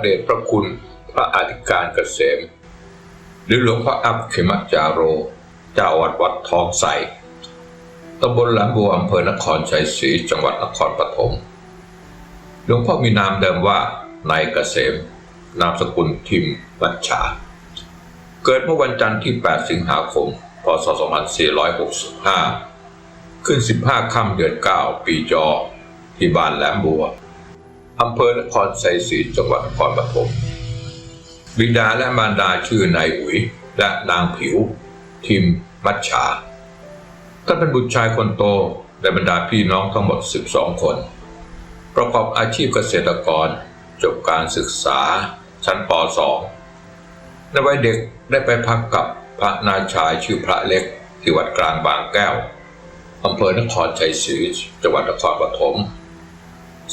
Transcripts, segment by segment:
ระเดชพระคุณพระอธิการเกษม หรือหลวงพ่ออัพเขมจาโรเจ้าวัดวัดทองใสตำบลหลานบัวอำเภอนครชัยศรีจังหวัดนครปฐมหลวงพ่อมีนามเดิมว่านายเกษม นามสกุลทิมวัชชา เกิดเมื่อวันจันทร์ที่ 8 สิงหาคม พศ 2465 ขึ้น 15 ค่ำเดือน 9 ปีจอ ที่บ้านแหลมบัว อำเภอนครชัยศรีจังหวัดนครปฐมบิดาและมารดาชื่อนายอุ๋ยและนางผิว ทิม มัชชาท่านเป็นบุตรชายคนโตในบรรดาพี่น้องทั้งหมด 12 คน ประกอบอาชีพเกษตรกร จบการศึกษา ชั้นป .2 ในวัยเด็กได้ไปพักกับพระนาชายชื่อพระเล็กที่วัดกลางบางแก้วอำเภอนครชัยศรีจังหวัดนครปฐม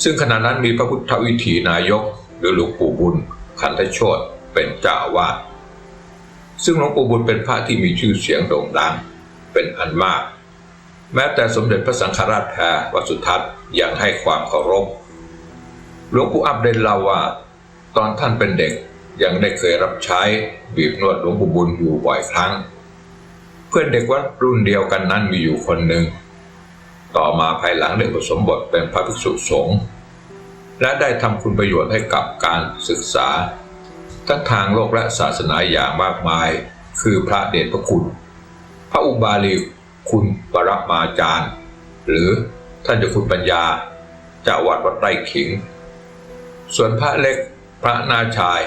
ซึ่งขณะนั้นมีพระพุทธวิถีนายกหรือหลวงปู่บุญ ขันธโชตเป็นเจ้าวาสซึ่งหลวงปู่บุญเป็นพระที่มีชื่อเสียงโด่งดังเป็นอันมาก แม้แต่สมเด็จพระสังฆราชแพรวสุทัศน์ยังให้ความเคารพหลวงปู่อับเดนเล่าว่า ตอนท่านเป็นเด็กยังได้เคยรับใช้บีบนวดหลวงปู่บุญอยู่บ่อยครั้ง เพื่อนเด็กวัดรุ่นเดียวกันนั้นมีอยู่คนหนึ่ง ต่อมาภายหลังได้ผสมบทเป็นพระภิกษุสงฆ์และได้ทำคุณประโยชน์ให้กับการศึกษา ทั้งทางโลกและศาสนาอย่างมากมาย คือพระเดชพระคุณ พระอุบาลีคุณปรมาจารย์ หรือท่านเจ้าคุณปัญญาเจ้าวัดวัดไร่ขิง ส่วนพระเล็กพระนาชาย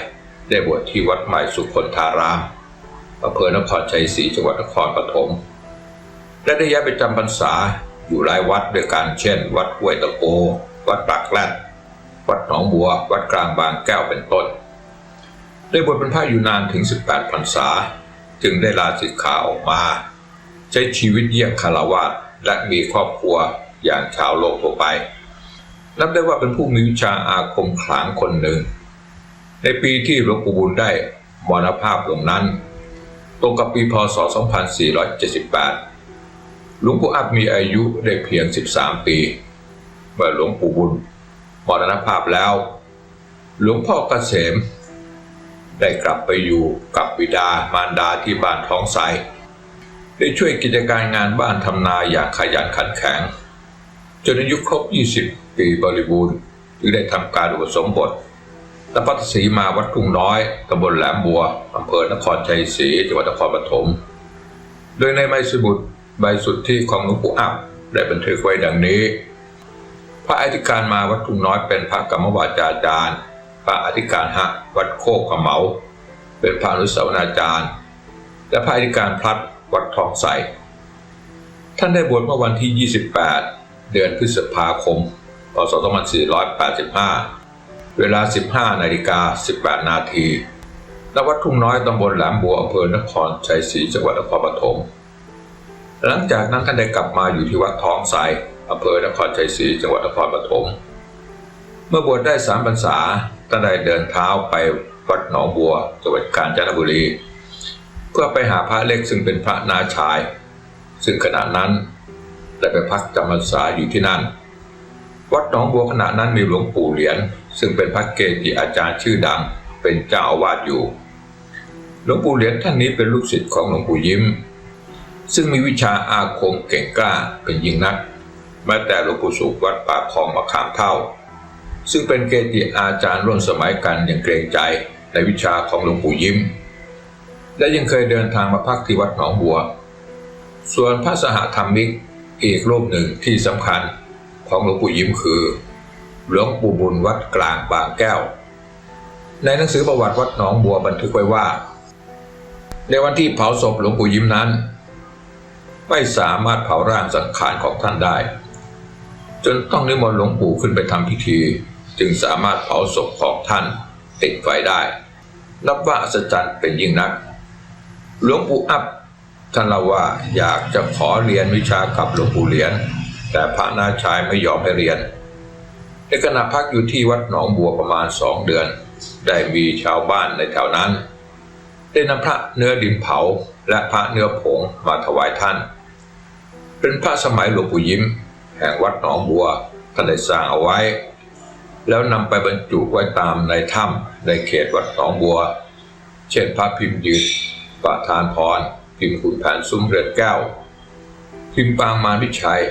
ได้บวชที่วัดใหม่สุคนธารามอำเภอนครชัยศรีจังหวัดนครปฐมและได้ย้ายไปจำพรรษา อยู่หลายวัดด้วยกันเช่น วัดห้วยตะโก วัดปากแรดวัดหนองบัว วัดกลางบางแก้วเป็นต้น ได้บวชเป็นพระอยู่นานถึง 18พรรษา จึงได้ลาสิกขาออกมา ใช้ชีวิตเยี่ยงคารวะและมีครอบครัวอย่างชาวโลกทั่วไป นับได้ว่าเป็นผู้มีวิชาอาคมขลังคนหนึ่ง ในปีที่หลวงปู่บุญได้มรณภาพลงนั้น ตรงกับปีพศ 2478 หลวงปู่อับมีอายุได้เพียง 13 ปี เมื่อหลวงปู่บุญมรณภาพแล้ว หลวงพ่อเกษม ได้กลับไปอยู่กับบิดามารดาที่บ้านท้องไสได้ช่วยกิจการงานบ้านทำนาอย่างขยันขันแข็ง จนอายุครบ 20 ปีบริบูรณ์จึงได้ทำการอุปสมบทณพัทศีมาวัดทุ่งน้อยตำบลแหลมบัวอำเภอนครชัยศรีจังหวัดนครปฐม โดยในใบสมุด ใบสุดทธิของหลวงปู่อับได้บันทึกไว้ดังนี้ พระอธิการมาวัดทุ่งน้อยเป็นพระกรรมวาจาจารย์ พระอธิการหะวัดโคกขมเหาเป็นพระอนุสาวนาจารย์ และพระอธิการพลัดวัดทองใส ท่านได้บวชเมื่อวันที่ 28 เดือนพฤษภาคมพศ2485 เวลา 15นาฬิกา18 นาทีณวัดทุ่งน้อยตำบลแหลมบัวอำเภอนครชัยศรีจังหวัดนครปฐม หลังจากนั้นท่านได้กลับมาอยู่ที่วัดท้องใสอำเภอนครชัยศรีจังหวัดนครปฐมเมื่อบวชได้สามพรรษาท่านได้เดินเท้าไปวัดหนองบัวจังหวัดกาญจนบุรี เพื่อไปหาพระเล็กซึ่งเป็นพระนาชาย ซึ่งขณะนั้นได้ไปพักจำพรรษาอยู่ที่นั่น วัดหนองบัวขณะนั้นมีหลวงปู่เหรียญซึ่งเป็นพระเกจิอาจารย์ชื่อดัง เป็นเจ้าอาวาสอยู่ หลวงปู่เหรียญท่านนี้เป็นลูกศิษย์ของหลวงปู่ยิ้ม ซึ่งมีวิชาอาคมเก่งกล้าเป็นยิ่งนักแม้แต่หลวงปู่สุขวัดป่าคลองมะขามเท่า ซึ่งเป็นเกจิอาจารย์ร่วมสมัยกันอย่างเกรงใจในวิชาของหลวงปู่ยิ้ม และยังเคยเดินทางมาพักที่วัดหนองบัว ส่วนพระสหธรรมิกอีกรูปหนึ่งที่สำคัญของหลวงปู่ยิ้มคือ หลวงปู่บุญวัดกลางบางแก้ว ในหนังสือประวัติวัดหนองบัวบันทึกไว้ว่า ในวันที่เผาศพหลวงปู่ยิ้มนั้น ไม่สามารถเผาร่างสังขารของท่านได้ จนต้องนิมนต์หลวงปู่ขึ้นไปทำพิธี จึงสามารถเผาศพของท่านติดไฟได้นับว่าอัศจรรย์เป็นยิ่งนัก หลวงปู่อับท่านเล่าว่าอยากจะขอเรียนวิชากับหลวงปู่เหรียญแต่พระนาชายไม่ยอมให้เรียน ในขณะพักอยู่ที่วัดหนองบัวประมาณสองเดือน ได้มีชาวบ้านในแถวนั้น ได้นำพระเนื้อดินเผาและพระเนื้อผงมาถวายท่าน เป็นพระสมัยหลวงปู่ยิ้ม แห่งวัดหนองบัวท่านได้สร้างเอาไว้ แล้วนำไปบรรจุไว้ตามในถ้ำในเขตวัดหนองบัว เช่นพระพิมพ์ยืนประธานพร พิมพ์ขุนแผนซุ้มเรือนแก้ว พิมพ์ปางมารวิชัย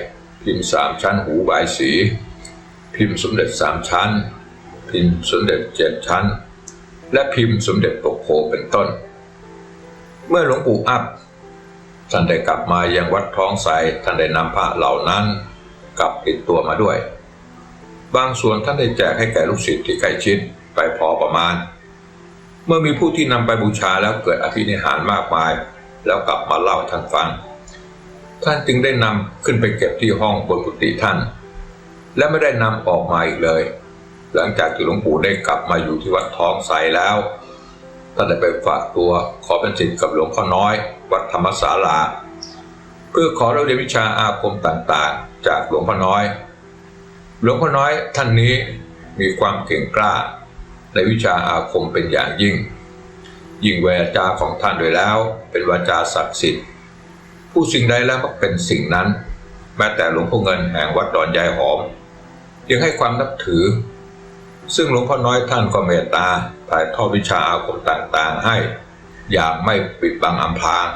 พิมพ์สามชั้นหูบายสี พิมพ์สมเด็จสามชั้น พิมพ์สมเด็จเจ็ดชั้น และพิมพ์สมเด็จปกโพเป็นต้น เมื่อหลวงปู่อับ ท่านได้กลับมายังวัดท้องไสท่านได้นำพระเหล่านั้นกลับติดตัวมาด้วย บางส่วนท่านได้แจกให้แก่ลูกศิษย์ที่ใกล้ชิดไปพอประมาณ เมื่อมีผู้ที่นำไปบูชาแล้วเกิดอภินิหารมากมาย แล้วกลับมาเล่าให้ท่านฟัง ท่านจึงได้นำขึ้นไปเก็บที่ห้องบนกุฏิท่าน และไม่ได้นำออกมาอีกเลย หลังจากที่หลวงปู่ได้กลับมาอยู่ที่วัดท้องใสแล้ว ท่านได้ไปฝากตัวขอเป็นศิษย์กับหลวงพ่อน้อย วัดธรรมศาลา เพื่อขอเราเรียนวิชาอาคมต่างๆ จากหลวงพ่อน้อย หลวงพ่อน้อยท่านนี้มีความเก่งกล้า ในวิชาอาคมเป็นอย่างยิ่ง ยิ่งแวจาของท่านโดยแล้ว เป็นวาจาศักดิ์สิทธิ์ผู้สิ่งใดแล้วก็เป็นสิ่งนั้น แม้แต่หลวงพ่อเงินแห่งวัดดอนยายหอม ยังให้ความนับถือ ซึ่งหลวงพ่อน้อยท่านก็เมตตาถ่ายทอดวิชาอาคมต่างๆ ให้ อย่างไม่ปิดบังอำพราง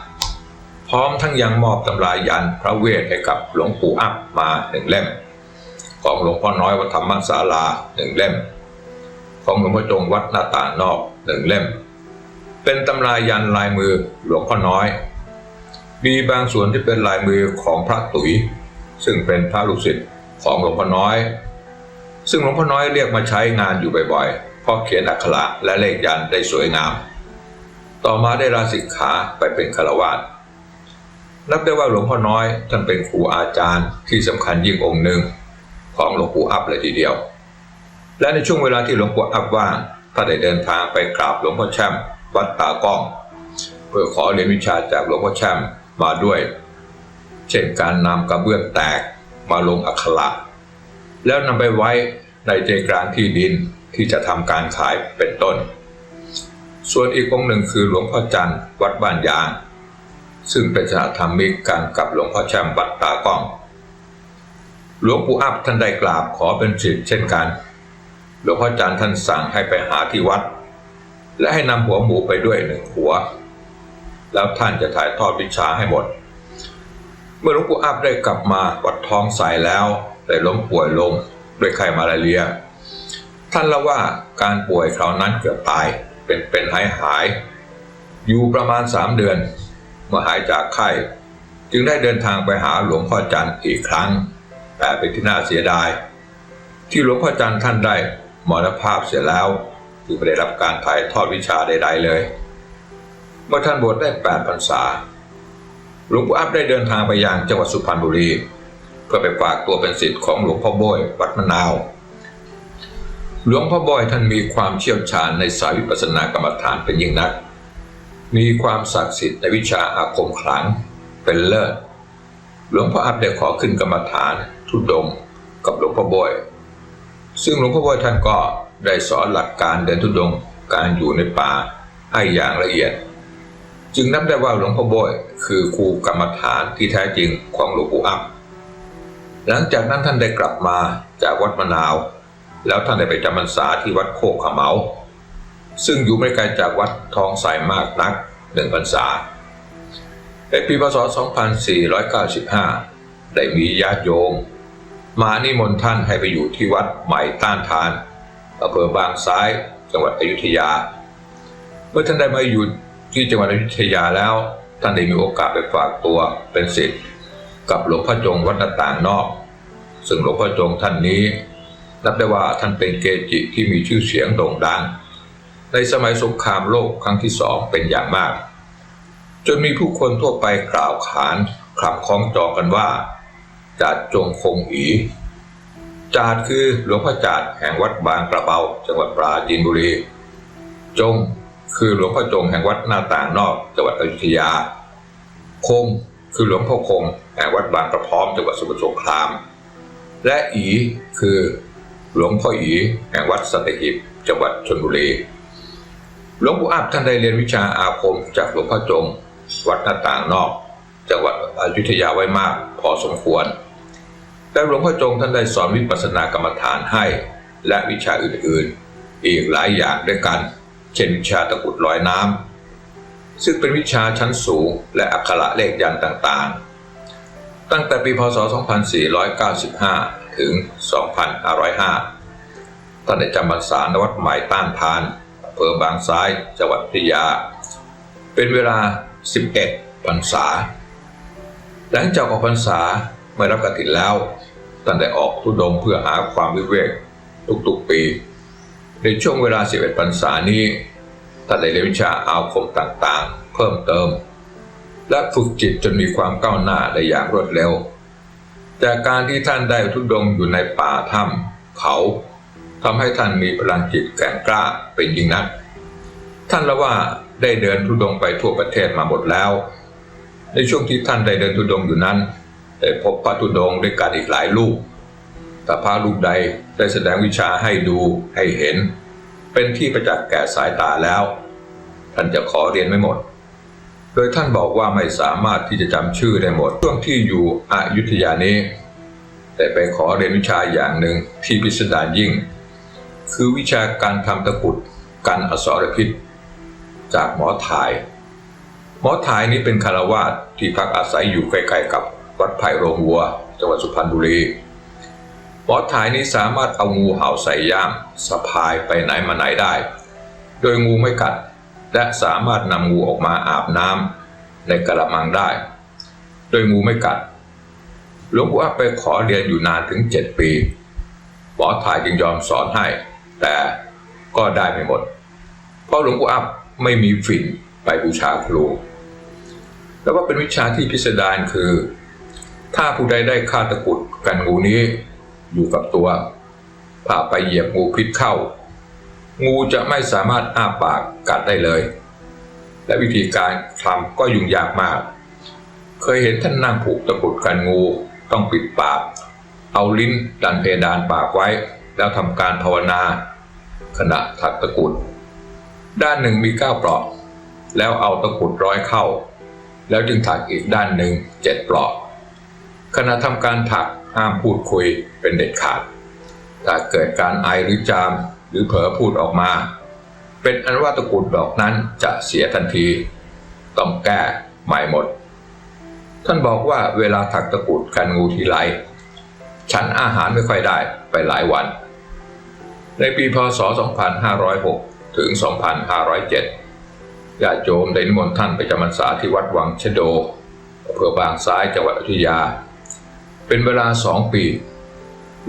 พร้อมทั้งยังมอบตำรายันพระเวทให้กับหลวงปู่อับมาหนึ่งเล่ม ของหลวงพ่อน้อยวัดธรรมศาลาหนึ่งเล่ม ของหลวงพ่อจงวัดหน้าต่างนอกหนึ่งเล่ม เป็นตำรายันลายมือหลวงพ่อน้อย มีบางส่วนที่เป็นลายมือของพระตุ๋ย ซึ่งเป็นพระลูกศิษย์ของหลวงพ่อน้อย ซึ่งหลวงพ่อน้อยเรียกมาใช้งานอยู่บ่อยๆเพราะเขียนอักขระและเลขยันได้สวยงาม ต่อมาได้ลาสิกขาไปเป็นฆราวาสนับได้ว่าหลวงพ่อน้อยท่านเป็นครูอาจารย์ที่สำคัญยิ่งองค์หนึ่งของหลวงปู่อัพเลยทีเดียว และในช่วงเวลาที่หลวงปู่อัพว่างท่านได้เดินทางไปกราบหลวงพ่อแช่มวัดตากล้อง เพื่อขอเรียนวิชาจากหลวงพ่อแช่มมาด้วย เช่นการนำกระเบื้องแตกมาลงอักขระ แล้วนำไปไว้ในใจกลางที่ดินที่จะทำการขายเป็นต้น ส่วนอีกองค์หนึ่งคือหลวงพ่อจันทร์วัดบ้านยาง ซึ่งเป็นสหธรรมิกกันกับหลวงพ่อแชมวัดตากล้อง หลวงปู่อัพท่านได้กราบขอเป็นศิษย์เช่นกัน หลวงพ่อจันทร์ท่านสั่งให้ไปหาที่วัด และให้นำหัวหมูไปด้วยหนึ่งหัว แล้วท่านจะถ่ายทอดวิชาให้หมด เมื่อหลวงปู่อัพได้กลับมาวัดท้องใสแล้ว ได้ล้มป่วยลงด้วยไข้มาลาเรีย ท่านเล่าว่าการป่วยคราวนั้นเกือบตาย เป็นเป็นหายหาย อยู่ประมาณสามเดือน เมื่อหายจากไข้ จึงได้เดินทางไปหาหลวงพ่อจันทร์อีกครั้ง แต่เป็นที่น่าเสียดาย ที่หลวงพ่อจันทร์ท่านได้มรณภาพเสียแล้วจึงไม่ได้รับการถ่ายทอดวิชาใด ๆ เลย เมื่อท่านบวชได้แปดพรรษาหลวงปู่อัพได้เดินทางไปยังจังหวัดสุพรรณบุรี เพื่อไปฝากตัวเป็นศิษย์ของหลวงพ่อโบยวัดมะนาว หลวงพ่อโบอยท่านมีความเชี่ยวชาญในสายวิปัสสนากรรมฐานเป็นยิ่งนัก มีความศักดิ์สิทธิ์ในวิชาอาคมขลังเป็นเลิศ หลวงพ่ออัพได้ขอขึ้นกรรมฐานทุดงกับหลวงพ่อโบอยซึ่งหลวงพ่อโบอยท่านก็ได้สอนหลักการเดินทุดงการอยู่ในป่าให้อย่างละเอียด จึงนับได้ว่าหลวงพ่อโบอยคือครูกรรมฐานที่แท้จริงของหลวงปู่อัพ หลังจากนั้นท่านได้กลับมาจากวัดมะนาว แล้วท่านได้ไปจำพรรษาที่วัดโคกขะเมาซึ่งอยู่ไม่ไกลจากวัดทองสายมากนักหนึ่งพรรษาในปีพศ 2495 ได้มีญาติโยม มานิมนต์ท่านให้ไปอยู่ที่วัดใหม่ต้านทานอำเภอบางซ้ายจังหวัดอยุธยา เมื่อท่านได้มาอยู่ที่จังหวัดอยุธยาแล้ว ท่านได้มีโอกาสไปฝากตัวเป็นศิษย์ กับหลวงพ่อจงวัดนาต่างนอก ซึ่งหลวงพ่อจงท่านนี้นับได้ว่าท่านเป็นเกจิที่มีชื่อเสียงโด่งดัง ในสมัยสงครามโลกครั้งที่สองเป็นอย่างมาก จนมีผู้คนทั่วไปกล่าวขานคำคล้องจองกันว่าจาดจงคงอีจาดคือหลวงพ่อจาดแห่งวัดบางกระเบาจังหวัดปราจีนบุรี จงคือหลวงพ่อจงแห่งวัดหน้าต่างนอกจังหวัดอยุธยา คง คือหลวงพ่อคงแห่งวัดบางกระพร้อมจังหวัดสมุทรสงคราม และอีคือหลวงพ่ออีแห่งวัดสัตหิบจังหวัดชลบุรีหลวงปู่อับท่านได้เรียนวิชาอาคมจากหลวงพ่อจง วัดหน้าต่างนอกจังหวัดอยุธยาไว้มากพอสมควรแต่หลวงพ่อจงท่านได้สอนวิปัสสนากรรมฐานให้ และวิชาอื่นๆ อีกหลายอย่างด้วยกัน เช่นวิชาตะกุดลอยน้ำ ซึ่งเป็นวิชาชั้นสูงและอักขระเลขยันต์ต่างๆ ตั้งแต่ปีพศ 2495 ถึง 2505 ท่านได้จำพรรษาณวัดใหม่ต้านทานอำเภอบางซ้าย จังหวัดพิยา เป็นเวลา 11พรรษา หลังจากออกพรรษาไม่รับกฐินแล้วท่านได้ออกทุดงเพื่อหาความวิเวกทุกๆปี ในช่วงเวลา 11พรรษานี้ ท่านได้เรียนวิชาอาคมต่างๆ เพิ่มเติม และฝึกจิตจนมีความก้าวหน้าได้อย่างรวดเร็ว จากการที่ท่านได้ทุดงอยู่ในป่าถ้ำเขาทำให้ท่านมีพลังจิตแกร่งกล้าเป็นยิ่งนัก ท่านละว่าได้เดินทุดงไปทั่วประเทศมาหมดแล้ว ในช่วงที่ท่านได้เดินทุดงอยู่นั้นได้พบพระธุดงด้วยกันอีกหลายลูกแต่พระลูกใดได้แสดงวิชาให้ดูให้เห็น เป็นที่ประจักษ์แก่สายตาแล้ว ท่านจะขอเรียนไม่หมด โดยท่านบอกว่าไม่สามารถที่จะจำชื่อได้หมดช่วงที่อยู่อยุธยานี้ แต่ไปขอเรียนวิชาอย่างหนึ่งที่พิสดารยิ่ง คือวิชาการทำตะกุดกันอสรพิษ จากหมอถ่าย หมอถ่ายนี้เป็นคารวาสที่พักอาศัยอยู่ใกล้ๆกับวัดไผ่โรงวัว จังหวัดสุพรรณบุรี หมอถ่ายนี้สามารถเอางูเห่าใส่ย่ามสะพายไปไหนมาไหนได้ โดยงูไม่กัด และสามารถนำงูออกมาอาบน้ำในกระมังได้ โดยงูไม่กัดหลวงปู่อับไปขอเรียนอยู่นานถึงเจ็ดปีหมอถ่ายจึงยอมสอนให้ แต่ก็ได้ไม่หมด เพราะหลวงปู่อับไม่มีฝิ่นไปบูชาครู แล้วก็เป็นวิชาที่พิสดารคือ ถ้าผู้ใดได้ฆ่าตะกุดกันงูนี้ อยู่กับตัวพาไปเหยียบงูพิษเข้า งูจะไม่สามารถอ้าปากกัดได้เลย และวิธีการทำก็ยุ่งยากมาก เคยเห็นท่านนั่งผูกตะกรุดกันงูต้องปิดปาก เอาลิ้นดันเพดานปากไว้ แล้วทำการภาวนา ขณะถักตะกรุด ด้านหนึ่งมีเก้าปลอก แล้วเอาตะกรุดร้อยเข้า แล้วจึงถักอีกด้านหนึ่งเจ็ดปลอกขณะทำการถัก ห้ามพูดคุยเป็นเด็ดขาด ถ้าเกิดการไอหรือจามหรือเผลอพูดออกมา เป็นอันว่าตะกรุดดอกนั้นจะเสียทันที ต้องแก้ใหม่หมด ท่านบอกว่าเวลาถักตะกรุดกันงูทีไรฉันอาหารไม่ค่อยได้ไปหลายวัน ในปีพศ 2506 ถึง 2507 ญาติโยมได้นิมนต์ท่านไปจำพรรษาที่วัดวังชโดอำเภอบางซ้ายจังหวัดอยุธยา เป็นเวลาสองปี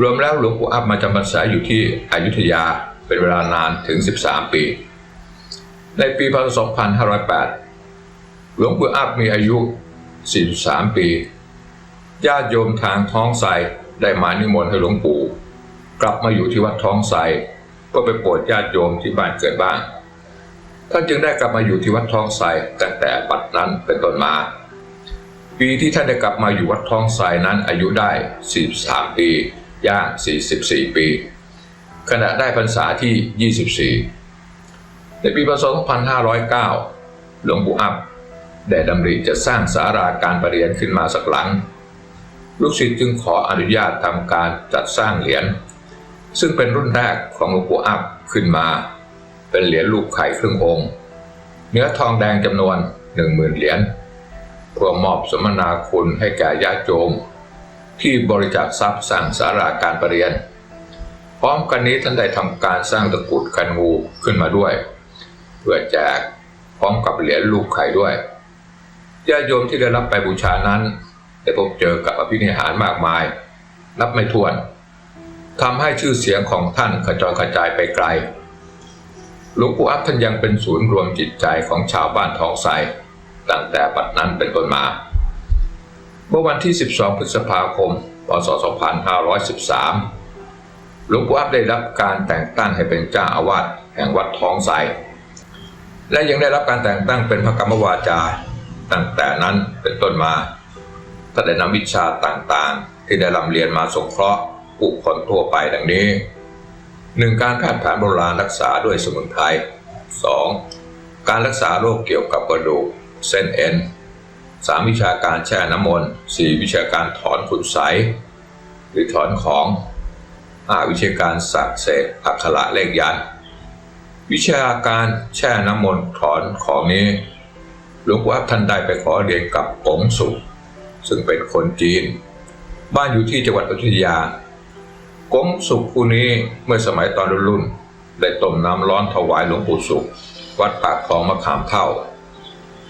รวมแล้วหลวงปู่อับมาจำพรรษาอยู่ที่อยุธยาเป็นเวลานานถึง 13 ปี ในปีพศ2508 หลวงปู่อับมีอายุ 43 ปีญาติโยมทางท้องไทรได้มานิมนต์ให้หลวงปู่กลับมาอยู่ที่วัดท้องไทรเพื่อไปโปรดญาติโยมที่บ้านเกิดบ้านท่านจึงได้กลับมาอยู่ที่วัดท้องไทรตั้งแต่บัดนั้นเป็นต้นมา ปีที่ท่านได้กลับมาอยู่วัดท้องทรนั้นอายุได้ 43 ปีย่าง 44 ปี ขณะได้พรรษาที่ 24 ในปีพศ2509 หลวงปู่อับได้ดำริจะสร้างสาราการประเรียนขึ้นมาสักหลัง ลูกศิษย์จึงขออนุญาตทำการจัดสร้างเหรียญซึ่งเป็นรุ่นแรกของหลวงปู่อับขึ้นมา เป็นเหรียญลูกไข่ครึ่งองค์ เนื้อทองแดงจำนวน 10,000 เหรียญ เพื่อมอบสมนาคุณให้แก่ญาติโยมที่บริจาคทรัพย์สร้างสาราการประเรียน พร้อมกันนี้ท่านได้ทำการสร้างตะกุดกันงูขึ้นมาด้วย เพื่อแจกพร้อมกับเหรียญลูกไข่ด้วยญาติโยมที่ได้รับไปบูชานั้นได้พบเจอกับอภินิหารมากมาย นับไม่ถ้วนทำให้ชื่อเสียงของท่านกระจรกระจายไปไกลหลวงปู่อัพท่านยังเป็นศูนย์รวมจิตใจของชาวบ้านท้องไทร ตั้งแต่ปัจนั้นเป็นต้นมา เมื่อวันที่ 12 พฤษภาคม พศ 2513 หลวงปู่อัพได้รับการแต่งตั้งให้เป็นเจ้าอาวาสแห่งวัดท้องไทรและยังได้รับการแต่งตั้งเป็นพระกรรมวาจา ตั้งแต่นั้นเป็นต้นมาท่านได้นำวิชาต่างๆ ที่ได้รำเรียนมาสงเคราะห์ผู้คนทั่วไปดังนี้หนึ่งการแพทย์แผนโบราณรักษาด้วยสมุนไพรสองการรักษาโรคเกี่ยวกับกระดูก เส้นเอ็นสามวิชาการแช่น้ำมนต์สี่วิชาการถอนขุนใสหรือถอนของอาวิชาการสักเสกอักขระเลขยันวิชาการแช่น้ำมนต์ถอนของนี้หลวงปู่อับท่านได้ไปขอเรียนกับกงสุซึ่งเป็นคนจีน บ้านอยู่ที่จังหวัดอยุธยากงสุผู้นี้เมื่อสมัยตอนรุ่น ได้ต้มน้ำร้อนถวายหลวงปู่สุข วัดปากคลองมะขามเท่า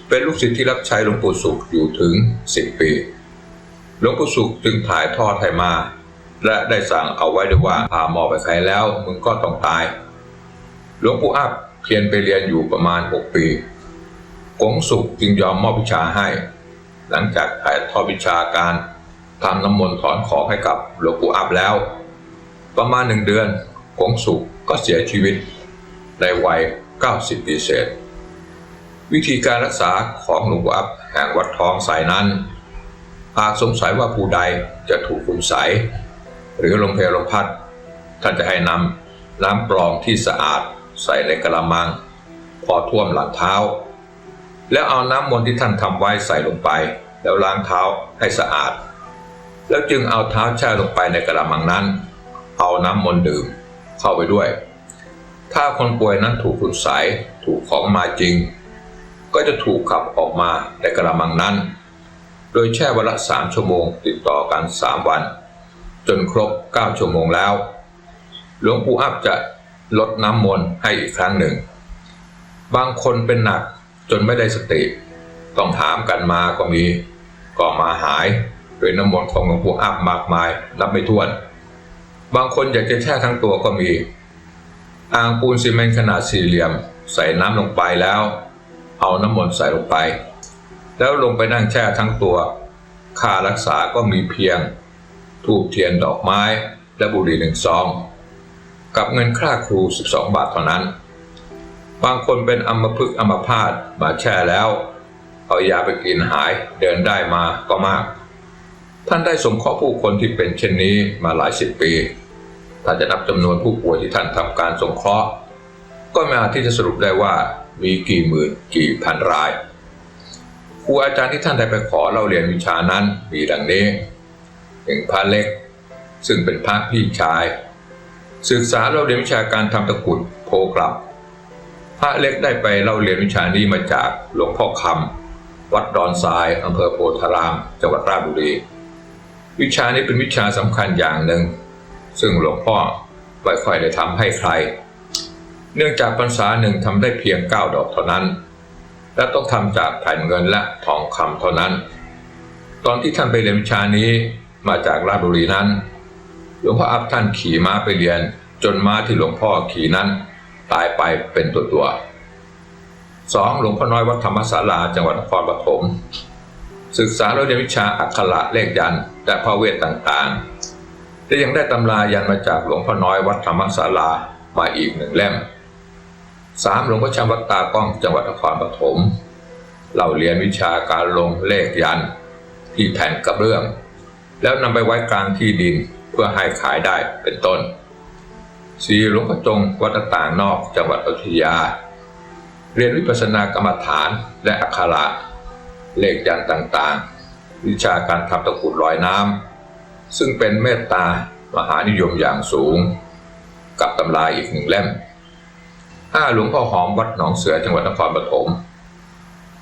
เป็นลูกศิษย์ที่รับใช้หลวงปู่สุขอยู่ถึง 10 ปี หลวงปู่สุขจึงถ่ายทอดให้มา และได้สั่งเอาไว้ด้วยว่าพาหมอไปใครแล้วมึงก็ต้องตาย หลวงปู่อับเพียรไปเรียนอยู่ประมาณ 6 ปีกงสุขจึงยอมมอบวิชาให้ หลังจากถ่ายทอดวิชาการทำน้ำมนต์ถอนของให้กับหลวงปู่อับแล้ว ประมาณหนึ่งเดือนกงสุขก็เสียชีวิตในวัย 90 ปีเศษ วิธีการรักษาของหลวงปู่อับแห่งวัดทองใสนั้น หากสงสัยว่าผู้ใดจะถูกคุณใสหรือลมเพลลมพัดท่านจะให้นำน้ำกรองที่สะอาดใส่ในกระมัง พอท่วมหลังเท้า แล้วเอาน้ำมนต์ที่ท่านทำไว้ใส่ลงไป แล้วล้างเท้าให้สะอาด แล้วจึงเอาเท้าแช่ลงไปในกระมังนั้น เอาน้ำมนต์ดื่มเข้าไปด้วย ถ้าคนป่วยนั้นถูกคุณใสถูกของมาจริง ก็จะถูกขับออกมาในกระมังนั้น โดยแช่วันละสามชั่วโมงติดต่อกันสามวัน จนครบ 9 ชั่วโมงแล้ว หลวงปู่อับจะลดน้ำมนต์ให้อีกครั้งหนึ่ง บางคนเป็นหนักจนไม่ได้สติ ต้องถามกันมาก็มี ก็มาหายโดยน้ำมนต์ของหลวงปู่อับมากมายนับไม่ถ้วน บางคนอยากจะแช่ทั้งตัวก็มี อ่างปูนซีเมนต์ขนาดสี่เหลี่ยม ใส่น้ำลงไปแล้ว เอาน้ำมนต์ใส่ลงไป แล้วลงไปนั่งแช่ทั้งตัวค่ารักษาก็มีเพียงทูบเทียนดอกไม้และบุหรี่หนึ่งซอง กับเงินค่าครู 12 บาทเท่านั้น บางคนเป็นอัมพฤกษ์อัมพาตมาแช่แล้ว เอายาไปกินหายเดินได้มาก็มาก ท่านได้สงเคราะห์ผู้คนที่เป็นเช่นนี้มาหลายสิบปี ถ้าจะนับจำนวนผู้ป่วยที่ท่านทำการสงเคราะห์ ก็ไม่อาจที่จะสรุปได้ว่า มีกี่หมื่นกี่พันรายครูอาจารย์ที่ท่านได้ไปขอเราเรียนวิชานั้นมีดังนี้หนึ่งพระเล็ก ซึ่งเป็นพระพี่ชาย ศึกษาเราเรียนวิชาการทำตะกุดโพกลับ พระเล็กได้ไปเล่าเรียนวิชานี้มาจากหลวงพ่อคำวัดดอนทรายอำเภอโพธาราม จังหวัดราชบุรี วิชานี้เป็นวิชาสำคัญอย่างหนึ่ง ซึ่งหลวงพ่อไม่ค่อยได้ทำให้ใคร เนื่องจากพรรษาหนึ่งทำได้เพียงเก้าดอกเท่านั้น และต้องทำจากแผ่นเงินและทองคำเท่านั้น ตอนที่ท่านไปเรียนวิชานี้มาจากราชบุรีนั้นหลวงพ่ออับท่านขี่ม้าไปเรียน จนม้าที่หลวงพ่อขี่นั้น ตายไปเป็นตัวตัวสองหลวงพ่อน้อยวัดธรรมศาลาจังหวัดนครปฐมศึกษาเรียนวิชาอักขระเลขยันและพระเวทต่างๆและยังได้ตำรายันมาจากหลวงพ่อน้อยวัดธรรมศาลามาอีกหนึ่งเล่ม สามหลวงพ่อชำวัดตากล้องจังหวัดนครปฐมเราเรียนวิชาการลงเลขยันที่แผ่นกระเบื้อง แล้วนำไปไว้กลางที่ดินเพื่อให้ขายได้เป็นต้นสี่หลวงพ่อจงวัดต่างนอกจังหวัดอยุธยา เรียนวิปัสสนากรรมฐานและอักขระเลขยันต่างๆ วิชาการทำตะกุดลอยน้ำซึ่งเป็นเมตตามหานิยมอย่างสูง กับตำราอีกหนึ่งเล่ม ห้าหลวงพ่อหอมวัดหนองเสือจังหวัดนครปฐม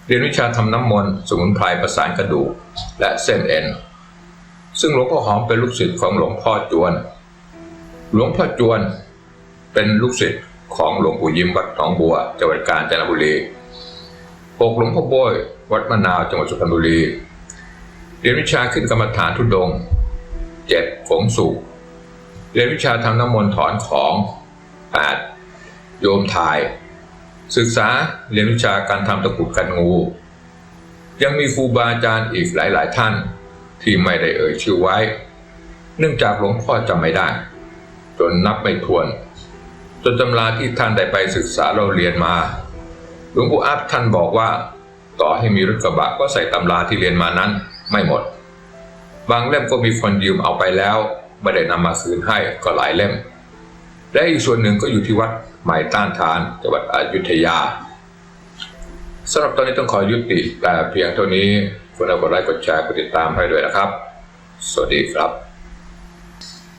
เรียนวิชาทำน้ำมนต์สมุนไพรประสานกระดูกและเส้นเอ็น ซึ่งหลวงพ่อหอมเป็นลูกศิษย์ของหลวงพ่อจวน หลวงพ่อจวนเป็นลูกศิษย์ของหลวงปู่ยิ้มวัดหนองบัวจังหวัดกาญจนบุรีหกหลวงพ่อโบยวัดมะนาวจังหวัดสุพรรณบุรี เรียนวิชาขึ้นกรรมฐานทุดง เจ็ดฝงสุขเรียนวิชาทำน้ำมนต์ถอนของแปด โยมถ่าย ศึกษาเรียนวิชาการทำตะกุดกันงู ยังมีครูบาอาจารย์อีกหลาย ๆ ท่านที่ไม่ได้เอ่ยชื่อไว้ เนื่องจากหลวงพ่อจำไม่ได้ จนนับไม่ถ้วน จนตำราที่ท่านได้ไปศึกษาเราเรียนมาหลวงปู่อัพท่านบอกว่า ต่อให้มีรถกระบะก็ใส่ตำราที่เรียนมานั้นไม่หมด บางเล่มก็มีคนยืมเอาไปแล้ว ไม่ได้นำมาคืนให้ก็หลายเล่ม และอีกส่วนหนึ่งก็อยู่ที่วัด ใหม่ต้านทานจังหวัดอยุธยาสำหรับตอนนี้ต้องขอยุติแต่เพียงเท่านี้คุณเอากดไลค์กดแชร์กดติดตามให้ด้วยนะครับ สวัสดีครับ